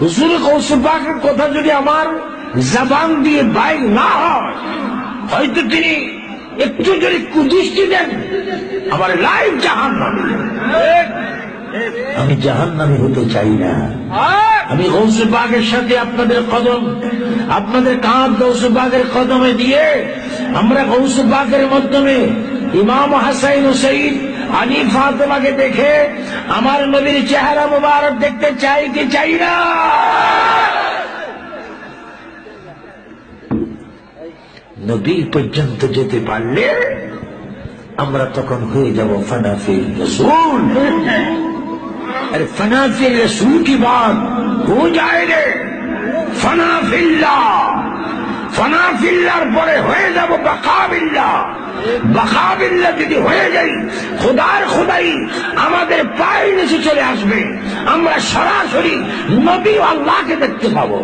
হুজুর কৌসুফাকের কথা যদি আমার জবান দিয়ে বাইর না হয়, হয়তো তিনি একটু যদি কুদৃষ্টি দেন, আমার লাইফ জাহান আমি জাহান নামে হতে চাই না। আমি গৌসুবাগের সাথে আপনাদের কদম, আপনাদের কাঁধ গৌসুবাগের কদমে দিয়ে আমরা গৌসুবাগের মাধ্যমে ইমাম হাসাইন হুসাইন, আলী ফাতেমাকে দেখে ہمارے نبی چہرہ مبارک دیکھتے چاہیے کہ چاہیے نبی پر جنت جتنے پالے ہوئی جب وہ فنا فی رسول۔ فنا فی رسول کی بات ہو جائے گے فنا فی اللہ۔ ফিল্লার পরে হয়ে যাব বাকাবিল্লা। বাকাবিল্লা যদি হয়ে যাই, খোদার খোদাই আমাদের পায়ের নিচে চলে আসবে। আমরা সরাসরি নবী আল্লাহকে দেখতে পাবো।